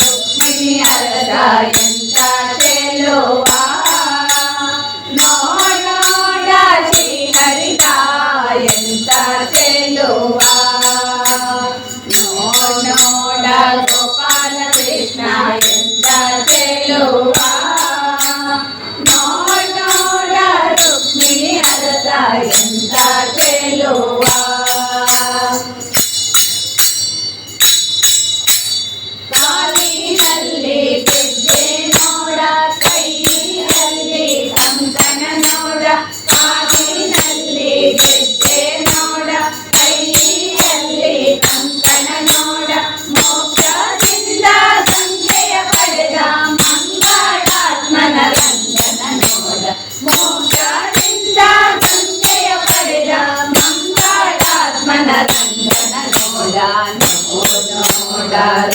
ರುಕ್ಮಿಣಿ ಅರಸ ಎಂತ ಚೆಲುವಾ cantar,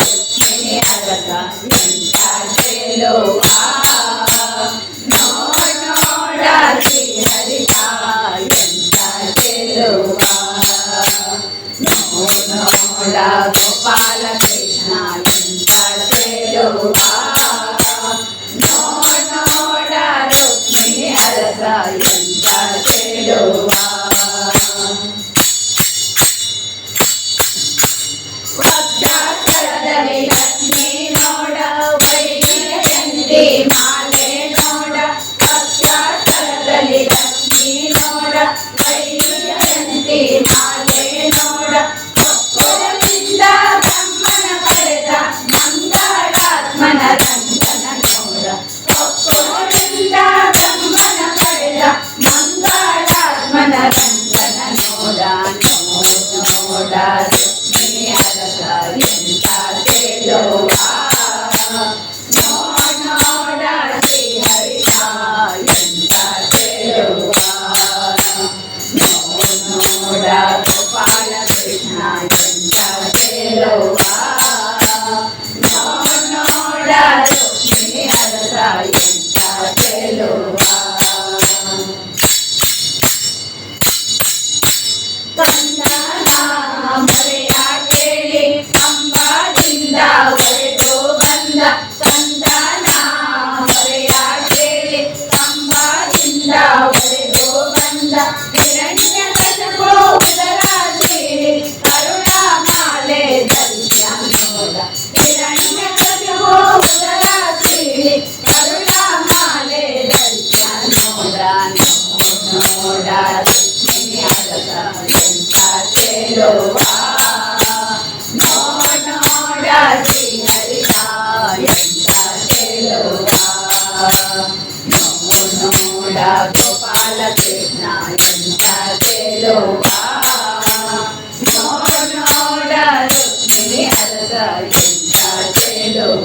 గోపాల కృష్ణ ఎంత తెలువా నోడ రుక్మిణి అరస ఎంత తెలువా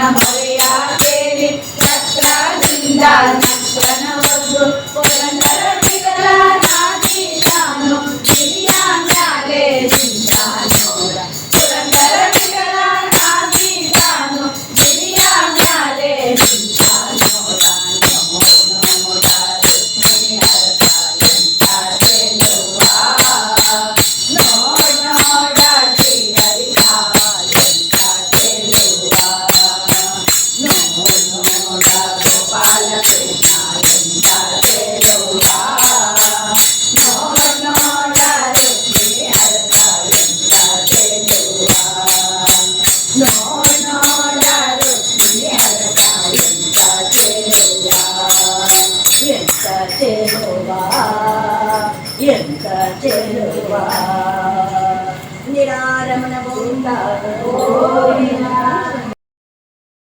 भया तेरे चक्रा ज़िंदा చెలువా నిరారమణ బృందా